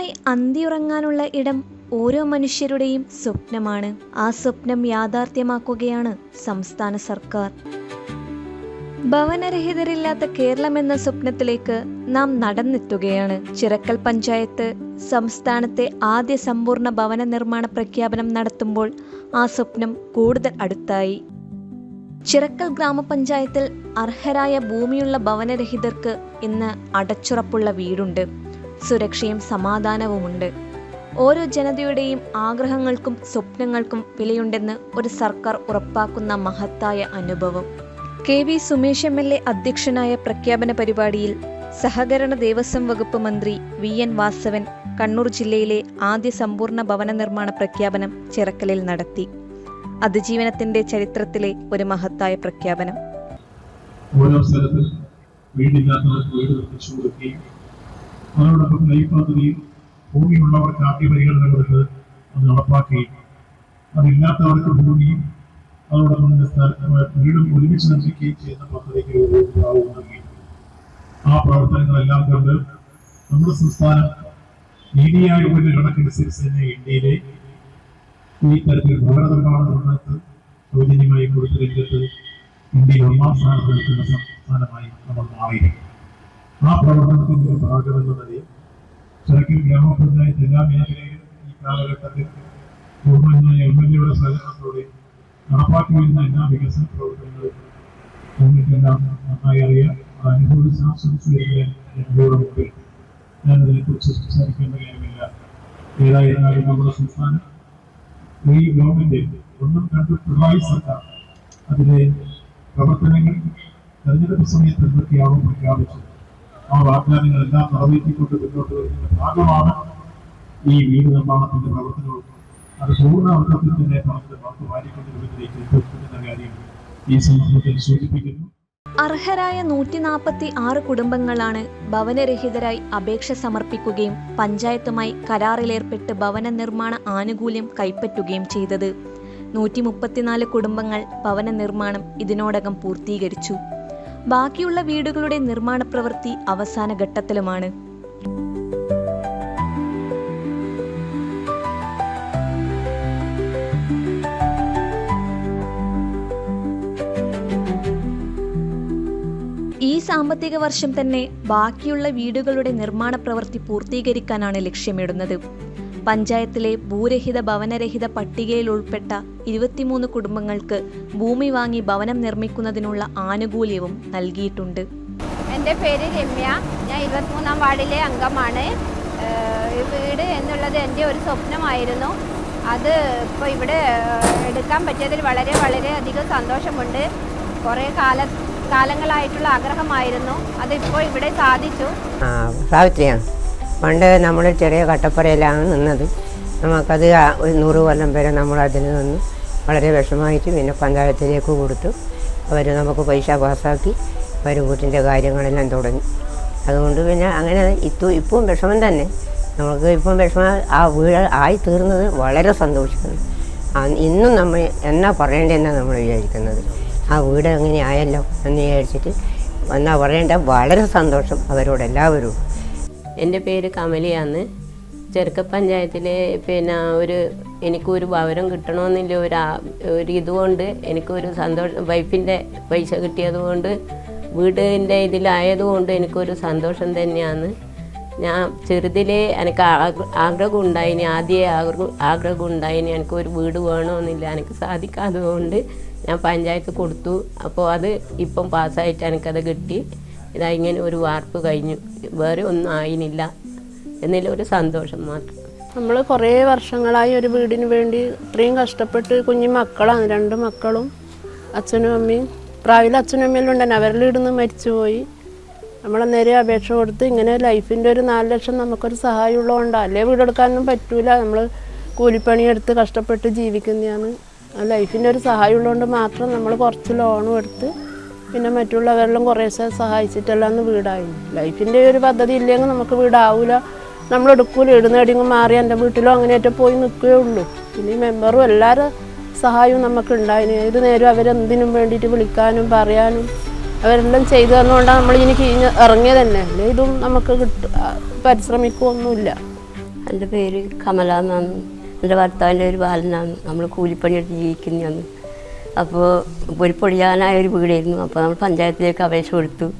സുരക്ഷിതമായി അന്തിയുറങ്ങാനുള്ള ഇടം ഓരോ മനുഷ്യരുടെയും സ്വപ്നമാണ്. ആ സ്വപ്നം യാഥാർത്ഥ്യമാക്കുകയാണ് സംസ്ഥാന സർക്കാർ. ഭവനരഹിതരില്ലാത്ത കേരളം എന്ന സ്വപ്നത്തിലേക്ക് നാം നടന്നെത്തുകയാണ്. ചിറക്കൽ പഞ്ചായത്ത് സംസ്ഥാനത്തെ ആദ്യ സമ്പൂർണ ഭവന നിർമ്മാണ പ്രഖ്യാപനം നടത്തുമ്പോൾ ആ സ്വപ്നം കൂടുതൽ അടുത്തായി. ചിറക്കൽ ഗ്രാമപഞ്ചായത്തിൽ അർഹരായ ഭൂമിയുള്ള ഭവനരഹിതർക്ക് ഇന്ന് അടച്ചുറപ്പുള്ള വീടുണ്ട്. സുരക്ഷയും സമാധാനവുമുണ്ട്. ഓരോ ജനതയുടെയും ആഗ്രഹങ്ങൾക്കും സ്വപ്നങ്ങൾക്കും വിലയുണ്ടെന്ന് ഒരു സർക്കാർ ഉറപ്പാക്കുന്ന മഹത്തായ അനുഭവം. K V Sumesh M L A അധ്യക്ഷനായ പ്രഖ്യാപന പരിപാടിയിൽ സഹകരണ ദേവസ്വം വകുപ്പ് മന്ത്രി വി എൻ വാസവൻ കണ്ണൂർ ജില്ലയിലെ ആദ്യ സമ്പൂർണ ഭവന നിർമ്മാണ പ്രഖ്യാപനം ചിറക്കലിൽ നടത്തി. അതിജീവനത്തിന്റെ ചരിത്രത്തിലെ ഒരു മഹത്തായ പ്രഖ്യാപനം. അതോടൊപ്പം ലൈഫ് പദ്ധതിയിൽ ഭൂമിയുള്ളവർക്ക് ആദ്യ പരിഗണന കൊടുത്ത് അത് നടപ്പാക്കുകയും അതില്ലാത്തവർക്ക് ഭൂമിയും അതോടൊപ്പം വീടും ഒരുമിച്ച് നിർമ്മിക്കുകയും ചെയ്യുന്ന പദ്ധതിക്ക് രൂപവും നൽകി. ആ പ്രവർത്തനങ്ങളെല്ലാം കൊണ്ട് നമ്മുടെ സംസ്ഥാനം നീതി ആയോഗിന്റെ കണക്കനുസരിച്ച് തന്നെ ഇന്ത്യയിലെ ഈ തരത്തിൽ ഭവന നിർമ്മാണ നിർമ്മാണത്ത് സൗജന്യമായി കൊടുത്ത രംഗത്ത് ഇന്ത്യയിൽ ഒന്നാം സ്ഥാനത്ത് നിൽക്കുന്ന സംസ്ഥാനമായി നമ്മൾ മാറിയിരിക്കും ആ പ്രവർത്തനത്തിന്റെ ഭാഗമെന്ന നിലയിൽ ചിറക്കൽ ഗ്രാമപഞ്ചായത്ത് എല്ലാ മേഖലയിലും ഈ കാലഘട്ടത്തിൽ ഗവൺമെന്റിനെ എം എൽ എയുടെ സഹകരണത്തോടെ നടപ്പാക്കി വരുന്ന എല്ലാ വികസന പ്രവർത്തനങ്ങളും നിങ്ങൾക്കെല്ലാം നന്നായി അറിയാം. അനുഭവിച്ച് ആസ്വദിച്ചു വരുന്ന ജനങ്ങളുടെ മുമ്പിൽ ഞാൻ അതിനെക്കുറിച്ച് സംസാരിക്കേണ്ട കാര്യമില്ല. ഏതായിരുന്നാലും നമ്മുടെ സംസ്ഥാനം ഈ ഗവൺമെന്റ് ഒന്നും കണ്ട് പിണറായി സർക്കാർ അതിലെ പ്രവർത്തനങ്ങൾ തെരഞ്ഞെടുപ്പ് സമയത്ത് എന്തൊക്കെയാണോ പ്രഖ്യാപിച്ചത് ആ വാഗ്ദാനങ്ങളെല്ലാം നിറവേറ്റിക്കൊണ്ട് മുന്നോട്ട് വരുന്നതിന്റെ ഭാഗമാണ് ഈ വീട് നിർമ്മാണത്തിന്റെ പ്രവർത്തനവും അത് പൂർണ അർത്ഥത്തിൽ തന്നെ പണത്തിന്റെ പത്ത് മാറ്റിക്കൊണ്ടിരിക്കുന്ന കാര്യം ഈ സന്ദർഭത്തിൽ സൂചിപ്പിക്കുന്നു അർഹരായ നൂറ്റി നാൽപ്പത്തി ആറ് കുടുംബങ്ങളാണ് ഭവനരഹിതരായി അപേക്ഷ സമർപ്പിക്കുകയും പഞ്ചായത്തുമായി കരാറിലേർപ്പെട്ട് ഭവന നിർമ്മാണ ആനുകൂല്യം കൈപ്പറ്റുകയും ചെയ്തത്. നൂറ്റി മുപ്പത്തിനാല് കുടുംബങ്ങൾ ഭവന നിർമ്മാണം ഇതിനോടകം പൂർത്തീകരിച്ചു. ബാക്കിയുള്ള വീടുകളുടെ നിർമ്മാണ പ്രവൃത്തി അവസാന ഘട്ടത്തിലുമാണ്. ഈ സാമ്പത്തിക വർഷം തന്നെ ബാക്കിയുള്ള വീടുകളുടെ നിർമ്മാണ പ്രവൃത്തി പൂർത്തീകരിക്കാനാണ് ലക്ഷ്യമിടുന്നത്. പഞ്ചായത്തിലെ ഭൂരഹിത ഭവനരഹിത പട്ടികയിൽ ഉൾപ്പെട്ട ഇരുപത്തിമൂന്ന് കുടുംബങ്ങൾക്ക് ഭൂമി വാങ്ങി ഭവനം നിർമ്മിക്കുന്നതിനുള്ള ആനുകൂല്യവും നൽകിയിട്ടുണ്ട്. എന്റെ പേര് രമ്യ. ഞാൻ ഇരുപത്തിമൂന്നാം വാർഡിലെ അംഗമാണ്. ഈ വീട് എന്നുള്ളത് എന്റെ ഒരു സ്വപ്നമായിരുന്നു. അത് ഇപ്പോൾ ഇവിടെ എടുക്കാൻ പറ്റിയതിൽ വളരെ വളരെ അധികം സന്തോഷമുണ്ട്. കുറേ കാല കാലങ്ങളായിട്ടുള്ള ആഗ്രഹമായിരുന്നു. അതിപ്പോൾ ഇവിടെ സാധിച്ചു. സാവിത്രിയാണ്. പണ്ട് നമ്മൾ ചെറിയ കട്ടപ്പറയിലാണ് നിന്നത്. നമുക്കത് ഒരു നൂറ് കൊല്ലം വരെ നമ്മൾ അതിൽ നിന്ന് വളരെ വിഷമമായിട്ട് പിന്നെ പഞ്ചായത്തിലേക്ക് കൊടുത്തു. അവർ നമുക്ക് പൈസ പാസ്സാക്കി അവർ വീട്ടിന്റെ കാര്യങ്ങളെല്ലാം തുടങ്ങി. അതുകൊണ്ട് പിന്നെ അങ്ങനെ ഇത്തു ഇപ്പം വിഷമം തന്നെ. നമുക്ക് ഇപ്പം വിഷമം ആ വീട് ആയി തീർന്നത് വളരെ സന്തോഷിക്കുന്നു ഇന്നും നമ്മൾ എന്നാ പറയേണ്ടതെന്നാണ് നമ്മൾ വിചാരിക്കുന്നത്. ആ വീട് അങ്ങനെ ആയല്ലോ എന്ന് വിചാരിച്ചിട്ട് എന്നാ പറയേണ്ട വളരെ സന്തോഷം അവരോട് എല്ലാവരും എന്റെ പേര് കമലിയാന്ന് ചെറുക്ക പഞ്ചായത്തിലെ പിന്നെ ഒരു എനിക്കൊരു ഭവനം കിട്ടണമെന്നില്ല. ഒരു ഒരു ഇതുകൊണ്ട് എനിക്കൊരു സന്തോഷം വൈഫിന്റെ പൈസ കിട്ടിയത് കൊണ്ട് വീടിന്റെ ഇതിലായതുകൊണ്ട് എനിക്കൊരു സന്തോഷം തന്നെയാണ്. ഞാൻ ചെറുതിലെ എനിക്ക് ആഗ്ര- ആഗ്രഹം ഉണ്ടായിനി ആദ്യമേ ആഗ്രഹം ആഗ്രഹം ഉണ്ടായിനി എനിക്ക് ഒരു വീട് വേണമെന്നില്ല. എനിക്ക് സാധിക്കാത്തത് കൊണ്ട് ഞാൻ പഞ്ചായത്ത് കൊടുത്തു. അപ്പോൾ അത് ഇപ്പം പാസ്സായിട്ട് എനിക്കത് കിട്ടി. ഇതാ ഇങ്ങനെ ഒരു വാർപ്പ് കഴിഞ്ഞു. വേറെ ഒന്നും ആയിനില്ല. എന്നില്ല ഒരു സന്തോഷം മാത്രം. നമ്മൾ കുറേ വർഷങ്ങളായി ഒരു വീടിന് വേണ്ടി ഇത്രയും കഷ്ടപ്പെട്ട് കുഞ്ഞു മക്കളാണ്. രണ്ട് മക്കളും അച്ഛനും അമ്മയും. പ്രാവിലെ അച്ഛനും അമ്മയെല്ലാം ഉണ്ടായിരുന്നു. അവരുടെ ഇടുന്ന് മരിച്ചുപോയി. നമ്മൾ നേരെ അപേക്ഷ കൊടുത്ത് ഇങ്ങനെ ലൈഫിന്റെ ഒരു നാല് ലക്ഷം നമുക്കൊരു സഹായം ഉള്ളതുകൊണ്ടാണ് അല്ലേ വീടെടുക്കാനൊന്നും പറ്റൂല. നമ്മൾ കൂലിപ്പണിയെടുത്ത് കഷ്ടപ്പെട്ട് ജീവിക്കുന്നതാണ്. ലൈഫിന്റെ ഒരു സഹായം ഉള്ളതുകൊണ്ട് മാത്രം നമ്മൾ കുറച്ച് ലോണും എടുത്ത് പിന്നെ മറ്റുള്ളവരെല്ലാം കുറേശ്ശെ സഹായിച്ചിട്ടെല്ലാം ഒന്ന് വീടായി ലൈഫിന്റെ ഒരു പദ്ധതി ഇല്ലെങ്കിൽ നമുക്ക് വീടാവില്ല നമ്മൾ എടുക്കൂല. ഇടുന്നേടിങ്ങും മാറി എന്റെ വീട്ടിലോ അങ്ങനെയൊക്കെ പോയി നിൽക്കുകയേ ഉള്ളൂ. പിന്നെ മെമ്പറും എല്ലാവരും സഹായവും നമുക്ക് ഉണ്ടായിന് ഏത് നേരം അവരെന്തിനും വേണ്ടിയിട്ട് വിളിക്കാനും പറയാനും അവരെല്ലാം ചെയ്തു തന്നുകൊണ്ടാണ് നമ്മൾ ഇനി കിഴിഞ്ഞ് ഇറങ്ങിയത് തന്നെ അല്ലെ ഇതും നമുക്ക് കിട്ടും പരിശ്രമിക്കുകയൊന്നുമില്ല എന്റെ പേര് കമല എന്നാണ് എന്റെ ഭർത്താവിന്റെ ഒരു ബാലനാണ്. നമ്മൾ കൂലിപ്പണിയെടുത്ത് ജീവിക്കുന്നതാണ്. അപ്പോൾ ഒരു പൊളിയാനായ ഒരു വീടായിരുന്നു. അപ്പോൾ നമ്മൾ പഞ്ചായത്തിലേക്ക് അപേക്ഷ കൊടുത്തു.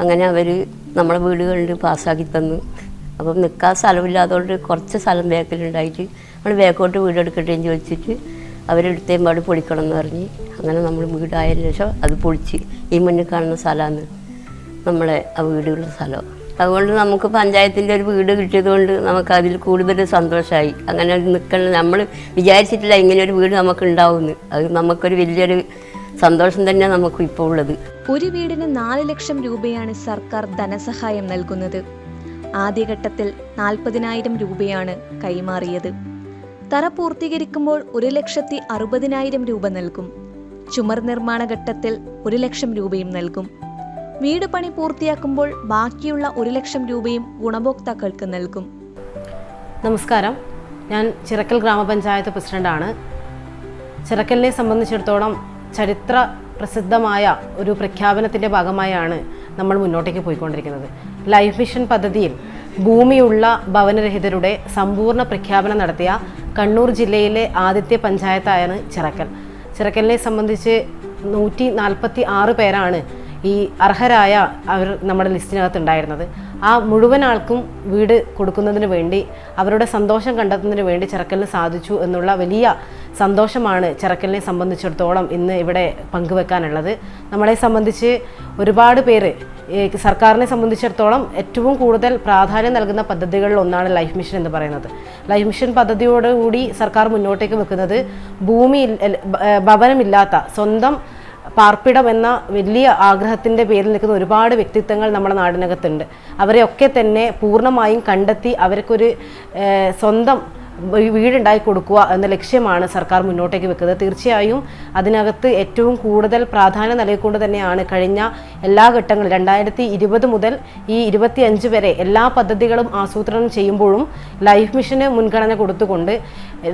അങ്ങനെ അവർ നമ്മളെ വീടുകളിൽ പാസ്സാക്കി തന്നു. അപ്പം നിൽക്കാൻ സ്ഥലമില്ലാത്തതുകൊണ്ട് കുറച്ച് സ്ഥലം ബാക്കിലുണ്ടായിട്ട് നമ്മൾ ബാക്കോട്ട് വീടെടുക്കട്ടെ എന്ന് ചോദിച്ചിട്ട് അവരെടുത്തേം പാട് പൊളിക്കണം എന്ന് പറഞ്ഞ് അങ്ങനെ നമ്മൾ വീടായതിനു ശേഷം അത് പൊളിച്ച് ഈ മുന്നിൽ കാണുന്ന സ്ഥലമാണ് നമ്മളെ ആ വീടുള്ള സ്ഥലം. അതുകൊണ്ട് നമുക്ക് പഞ്ചായത്തിന്റെ ഒരു വീട് കിട്ടിയത് കൊണ്ട് നമുക്ക് അതിൽ കൂടുതൽ സന്തോഷമായി അങ്ങനെ നിൽക്കണം നമ്മൾ വിചാരിച്ചിട്ടില്ല ഇങ്ങനെ ഒരു വീട് നമുക്ക് ഉണ്ടാവുമെന്ന് അത് നമുക്കൊരു വലിയൊരു സന്തോഷം തന്നെ നമുക്ക് ഇപ്പോൾ ഉള്ളത്. ഒരു വീടിന് നാല് ലക്ഷം രൂപയാണ് സർക്കാർ ധനസഹായം നൽകുന്നത്. ആദ്യഘട്ടത്തിൽ നാൽപ്പതിനായിരം രൂപയാണ് കൈമാറിയത്. തറ പൂർത്തീകരിക്കുമ്പോൾ ഒരു ലക്ഷത്തി അറുപതിനായിരം രൂപ നൽകും. ചുമർ നിർമ്മാണ ഘട്ടത്തിൽ ഒരു ലക്ഷം രൂപയും നൽകും. വീട് പണി പൂർത്തിയാക്കുമ്പോൾ ബാക്കിയുള്ള ഒരു ലക്ഷം രൂപയും ഗുണഭോക്താക്കൾക്ക് നൽകും. നമസ്കാരം. ഞാൻ ചിറക്കൽ ഗ്രാമപഞ്ചായത്ത് പ്രസിഡന്റാണ്. ചിറക്കലിനെ സംബന്ധിച്ചിടത്തോളം ചരിത്ര പ്രസിദ്ധമായ ഒരു പ്രഖ്യാപനത്തിന്റെ ഭാഗമായാണ് നമ്മൾ മുന്നോട്ടേക്ക് പോയിക്കൊണ്ടിരിക്കുന്നത്. ലൈഫ് മിഷൻ പദ്ധതിയിൽ ഭൂമിയുള്ള ഭവനരഹിതരുടെ സമ്പൂർണ പ്രഖ്യാപനം നടത്തിയ കണ്ണൂർ ജില്ലയിലെ ആദ്യത്തെ പഞ്ചായത്തായാണ് ചിറക്കൽ. ചിറക്കലിനെ സംബന്ധിച്ച് നൂറ്റി നാൽപ്പത്തി ആറ് പേരാണ് ഈ അർഹരായ അവർ നമ്മുടെ ലിസ്റ്റിനകത്ത് ഉണ്ടായിരുന്നത്. ആ മുഴുവൻ ആൾക്കും വീട് കൊടുക്കുന്നതിന് വേണ്ടി അവരുടെ സന്തോഷം കണ്ടെത്തുന്നതിന് വേണ്ടി ചിറക്കലിന് സാധിച്ചു എന്നുള്ള വലിയ സന്തോഷമാണ് ചിറക്കലിനെ സംബന്ധിച്ചിടത്തോളം ഇന്ന് ഇവിടെ പങ്കുവെക്കാനുള്ളത്. നമ്മളെ സംബന്ധിച്ച് ഒരുപാട് പേര് സർക്കാരിനെ സംബന്ധിച്ചിടത്തോളം ഏറ്റവും കൂടുതൽ പ്രാധാന്യം നൽകുന്ന പദ്ധതികളിൽ ഒന്നാണ് ലൈഫ് മിഷൻ എന്ന് പറയുന്നത്. ലൈഫ് മിഷൻ പദ്ധതിയോടുകൂടി സർക്കാർ മുന്നോട്ടേക്ക് വെക്കുന്നത് ഭൂമി ഭവനമില്ലാത്ത സ്വന്തം പാർപ്പിടം എന്ന വലിയ ആഗ്രഹത്തിന്റെ പേരിൽ നിൽക്കുന്ന ഒരുപാട് വ്യക്തിത്വങ്ങൾ നമ്മുടെ നാടിനകത്തുണ്ട്. അവരെയൊക്കെ തന്നെ പൂർണമായും കണ്ടെത്തി അവർക്കൊരു സ്വന്തം വീടുണ്ടാക്കി കൊടുക്കുക എന്ന ലക്ഷ്യമാണ് സർക്കാർ മുന്നോട്ടേക്ക് വെക്കുന്നത്. തീർച്ചയായും അതിനകത്ത് ഏറ്റവും കൂടുതൽ പ്രാധാന്യം നൽകിക്കൊണ്ട് തന്നെയാണ് കഴിഞ്ഞ എല്ലാ ഘട്ടങ്ങളും രണ്ടായിരത്തി ഇരുപത് മുതൽ ഈ ഇരുപത്തി അഞ്ച് വരെ എല്ലാ പദ്ധതികളും ആസൂത്രണം ചെയ്യുമ്പോഴും ലൈഫ് മിഷന് മുൻഗണന കൊടുത്തുകൊണ്ട്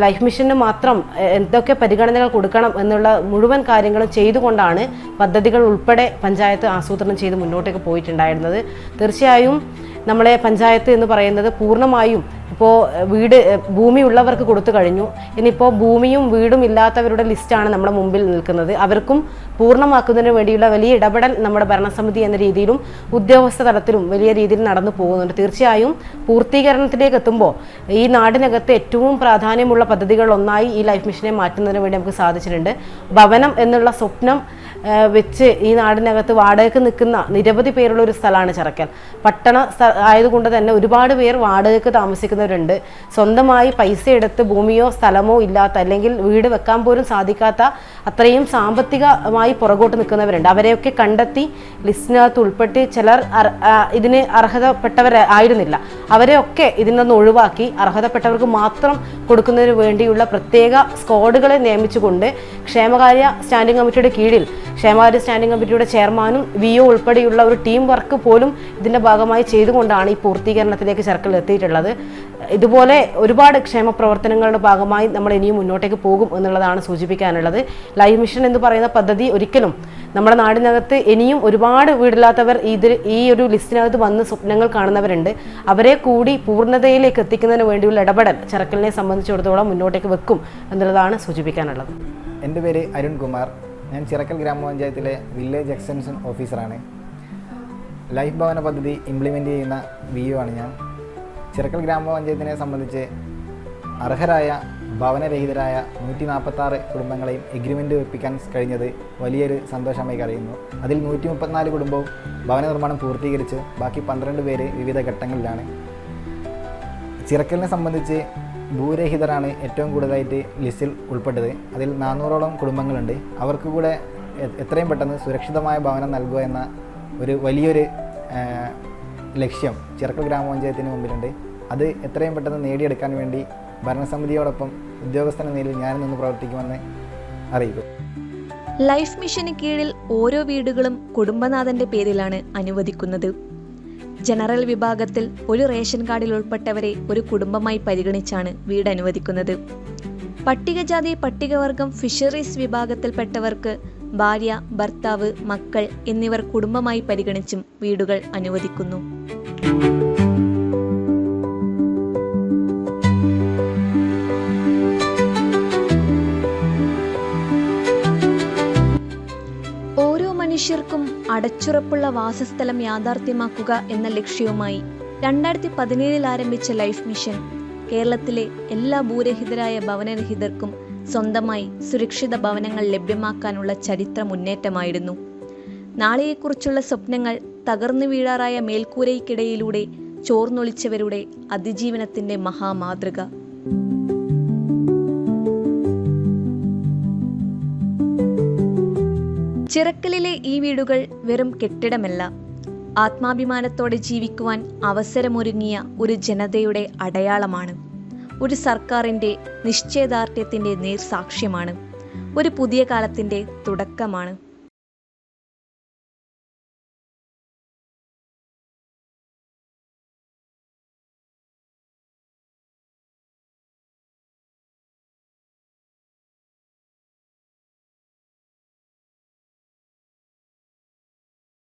ലൈഫ് മിഷന് മാത്രം എന്തൊക്കെ പരിഗണനകൾ കൊടുക്കണം എന്നുള്ള മുഴുവൻ കാര്യങ്ങളും ചെയ്തുകൊണ്ടാണ് പദ്ധതികൾ ഉൾപ്പെടെ പഞ്ചായത്ത് ആസൂത്രണം ചെയ്ത് മുന്നോട്ടേക്ക് പോയിട്ടുണ്ടായിരുന്നത്. തീർച്ചയായും നമ്മളെ പഞ്ചായത്ത് എന്ന് പറയുന്നത് പൂർണമായും ഇപ്പോൾ വീട് ഭൂമി ഉള്ളവർക്ക് കൊടുത്തു കഴിഞ്ഞു. ഇനിയിപ്പോൾ ഭൂമിയും വീടും ഇല്ലാത്തവരുടെ ലിസ്റ്റാണ് നമ്മുടെ മുമ്പിൽ നിൽക്കുന്നത്. അവർക്കും പൂർണമാക്കുന്നതിന് വേണ്ടിയുള്ള വലിയ ഇടപെടൽ നമ്മുടെ ഭരണസമിതി എന്ന രീതിയിലും ഉദ്യോഗസ്ഥ തലത്തിലും വലിയ രീതിയിൽ നടന്നു പോകുന്നുണ്ട്. തീർച്ചയായും പൂർത്തീകരണത്തിലേക്ക് എത്തുമ്പോൾ ഈ നാടിനകത്ത് ഏറ്റവും പ്രാധാന്യമുള്ള പദ്ധതികളൊന്നായി ഈ ലൈഫ് മിഷനെ മാറ്റുന്നതിന് വേണ്ടി നമുക്ക് സാധിച്ചിട്ടുണ്ട്. ഭവനം എന്നുള്ള സ്വപ്നം വെച്ച് ഈ നാടിനകത്ത് വാടകയ്ക്ക് നിൽക്കുന്ന നിരവധി പേരുള്ള ഒരു സ്ഥലമാണ് ചിറക്കൽ പട്ടണ ആയതുകൊണ്ട് തന്നെ ഒരുപാട് പേർ വാടകയ്ക്ക് താമസിക്കുന്നവരുണ്ട്. സ്വന്തമായി പൈസ എടുത്ത് ഭൂമിയോ സ്ഥലമോ ഇല്ലാത്ത അല്ലെങ്കിൽ വീട് വെക്കാൻ പോലും സാധിക്കാത്ത അത്രയും സാമ്പത്തികമായി പുറകോട്ട് നിൽക്കുന്നവരുണ്ട്. അവരെയൊക്കെ കണ്ടെത്തി ലിസ്റ്റിനകത്ത് ഉൾപ്പെട്ട് ചിലർ ഇതിന് അർഹതപ്പെട്ടവർ ആയിരുന്നില്ല. അവരെയൊക്കെ ഇതിൽ നിന്ന് ഒഴിവാക്കി അർഹതപ്പെട്ടവർക്ക് മാത്രം കൊടുക്കുന്നതിന് വേണ്ടിയുള്ള പ്രത്യേക സ്ക്വാഡുകളെ നിയമിച്ചുകൊണ്ട് ക്ഷേമകാര്യ സ്റ്റാൻഡിംഗ് കമ്മിറ്റിയുടെ കീഴിൽ ക്ഷേമകാര്യ സ്റ്റാൻഡിംഗ് കമ്മിറ്റിയുടെ ചെയർമാനും വി ഒ ഉൾപ്പെടെയുള്ള ഒരു ടീം വർക്ക് പോലും ഇതിന്റെ ഭാഗമായി ചെയ്തുകൊണ്ടാണ് ഈ പൂർത്തീകരണത്തിലേക്ക് സർക്കിൾ എത്തിയിട്ടുള്ളത്. ഇതുപോലെ ഒരുപാട് ക്ഷേമ പ്രവർത്തനങ്ങളുടെ ഭാഗമായി നമ്മൾ ഇനിയും മുന്നോട്ടേക്ക് പോകും എന്നുള്ളതാണ് സൂചിപ്പിക്കാനുള്ളത്. ലൈഫ് മിഷൻ എന്ന് പറയുന്ന പദ്ധതി ഒരിക്കലും നമ്മുടെ നാടിനകത്ത് ഇനിയും ഒരുപാട് വീടില്ലാത്തവർ ഇതിൽ ഈ ഒരു ലിസ്റ്റിനകത്ത് വന്ന് സ്വപ്നങ്ങൾ കാണുന്നവരുണ്ട്. അവരെ കൂടി പൂർണതയിലേക്ക് എത്തിക്കുന്നതിന് വേണ്ടിയുള്ള ഇടപെടൽ ചെറുക്കലിനെ സംബന്ധിച്ചിടത്തോളം മുന്നോട്ടേക്ക് വെക്കും എന്നുള്ളതാണ് സൂചിപ്പിക്കാനുള്ളത്. എന്റെ പേര് അരുൺ കുമാർ ഞാൻ ചിറക്കൽ ഗ്രാമപഞ്ചായത്തിലെ വില്ലേജ് എക്സ്റ്റൻഷൻ ഓഫീസറാണ്. ലൈഫ് ഭവന പദ്ധതി ഇംപ്ലിമെന്റ് ചെയ്യുന്ന വി യു ആണ് ഞാൻ. ചിറക്കൽ ഗ്രാമപഞ്ചായത്തിനെ സംബന്ധിച്ച് അർഹരായ ഭവനരഹിതരായ നൂറ്റി നാൽപ്പത്താറ് കുടുംബങ്ങളെയും എഗ്രിമെന്റ് ഒപ്പിക്കാൻ കഴിഞ്ഞത് വലിയൊരു സന്തോഷമായി അറിയുന്നു അതിൽ നൂറ്റി മുപ്പത്തിനാല് കുടുംബവും ഭവന നിർമ്മാണം പൂർത്തീകരിച്ച് ബാക്കി പന്ത്രണ്ട് പേര് വിവിധ ഘട്ടങ്ങളിലാണ്. ചിറക്കലിനെ സംബന്ധിച്ച് ഭൂരഹിതരാണ് ഏറ്റവും കൂടുതലായിട്ട് ലിസ്റ്റിൽ ഉൾപ്പെട്ടത്. അതിൽ നാനൂറോളം കുടുംബങ്ങളുണ്ട്. അവർക്ക് കൂടെ എത്രയും പെട്ടെന്ന് സുരക്ഷിതമായ ഭവനം നൽകുക എന്ന ഒരു വലിയൊരു ലക്ഷ്യം ചിറക്കൽ ഗ്രാമപഞ്ചായത്തിന് മുമ്പിലുണ്ട്. അത് എത്രയും പെട്ടെന്ന് നേടിയെടുക്കാൻ വേണ്ടി ഭരണസമിതിയോടൊപ്പം ഉദ്യോഗസ്ഥന നിലയിൽ ഞാൻ നിന്ന് പ്രവർത്തിക്കുമെന്ന് അറിയിക്കും ലൈഫ് മിഷന് കീഴിൽ ഓരോ വീടുകളും കുടുംബനാഥന്റെ പേരിലാണ് അനുവദിക്കുന്നത്. ജനറൽ വിഭാഗത്തിൽ ഒരു റേഷൻ കാർഡിൽ ഉൾപ്പെട്ടവരെ ഒരു കുടുംബമായി പരിഗണിച്ചാണ് വീട് അനുവദിക്കുന്നത്. പട്ടികജാതി പട്ടികവർഗം ഫിഷറീസ് വിഭാഗത്തിൽപ്പെട്ടവർക്ക് ഭാര്യ ഭർത്താവ് മക്കൾ എന്നിവർ കുടുംബമായി പരിഗണിച്ചും വീടുകൾ അനുവദിക്കുന്നു. മനുഷ്യർക്കും അടച്ചുറപ്പുള്ള വാസസ്ഥലം യാഥാർത്ഥ്യമാക്കുക എന്ന ലക്ഷ്യവുമായി രണ്ടായിരത്തി പതിനേഴിൽ ആരംഭിച്ച ലൈഫ് മിഷൻ കേരളത്തിലെ എല്ലാ ഭൂരഹിതരായ ഭവനരഹിതർക്കും സ്വന്തമായി സുരക്ഷിത ഭവനങ്ങൾ ലഭ്യമാക്കാനുള്ള ചരിത്ര മുന്നേറ്റമായിരുന്നു നാളെയെക്കുറിച്ചുള്ള സ്വപ്നങ്ങൾ തകർന്നു വീഴാറായ മേൽക്കൂരയ്ക്കിടയിലൂടെ ചോർന്നൊളിച്ചവരുടെ അതിജീവനത്തിന്റെ മഹാമാതൃക. ചിറക്കലിലെ ഈ വീടുകൾ വെറും കെട്ടിടമല്ല. ആത്മാഭിമാനത്തോടെ ജീവിക്കുവാൻ അവസരമൊരുങ്ങിയ ഒരു ജനതയുടെ അടയാളമാണ്. ഒരു സർക്കാരിന്റെ നിശ്ചയദാർഢ്യത്തിന്റെ നേർസാക്ഷ്യമാണ്. ഒരു പുതിയ കാലത്തിന്റെ തുടക്കമാണ്.